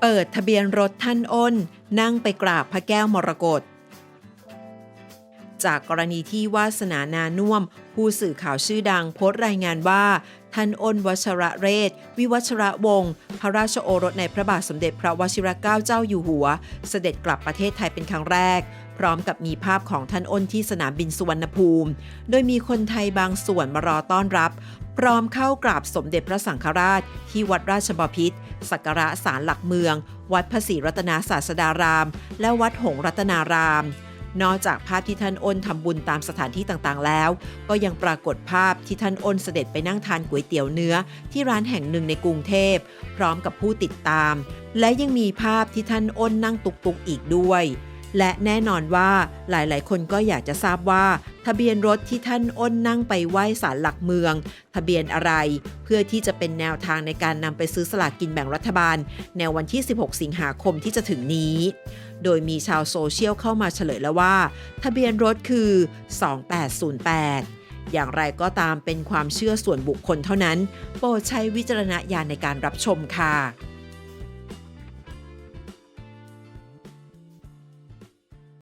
เปิดทะเบียนรถท่านอ้น นั่งไปกราบพระแก้วมรกตจากกรณีที่วาสนานานุ่วม ผู้สื่อข่าวชื่อดังโพสต์รายงานว่า ท่านอ้นวชระเรศ วิวัชระวงศ์พระราชโอรสในพระบาทสมเด็จพระวชิรเกล้าเจ้าอยู่หัว เสด็จกลับประเทศไทยเป็นครั้งแรก พร้อมกับมีภาพของท่านอ้นที่สนามบินสุวรรณภูมิ โดยมีคนไทยบางส่วนมารอต้อนรับ พร้อมเข้ากราบสมเด็จพระสังฆราช ที่วัดราชบพิตรสักการะศาลหลักเมือง วัดพระศรีรัตนาศาสดาราม และวัดหงรัตนาราม นอกจากภาพที่ท่านอ้นทำบุญตามสถานที่ต่างๆแล้ว ก็ยังปรากฏภาพที่ท่านอ้นเสด็จไปนั่งทานก๋วยเตี๋ยวเนื้อ ที่ร้านแห่งหนึ่งในกรุงเทพ พร้อมกับผู้ติดตาม และยังมีภาพที่ท่านอ้นนั่งตุกๆอีกด้วยและแน่นอนว่าหลายๆ คนก็อยากจะทราบว่า ทะเบียนรถที่ท่านอ้นนั่งไปไหว้ศาลหลักเมือง ทะเบียนอะไร เพื่อที่จะเป็นแนวทางในการนำไปซื้อสลากกินแบ่งรัฐบาล ในวันที่ 16 สิงหาคมที่จะถึงนี้ โดยมีชาวโซเชียลเข้ามาเฉลยแล้วว่า ทะเบียนรถคือ 2808อย่างไรก็ตามเป็นความเชื่อส่วนบุคคลเท่านั้น โปรดใช้วิจารณญาณในการรับชมค่ะ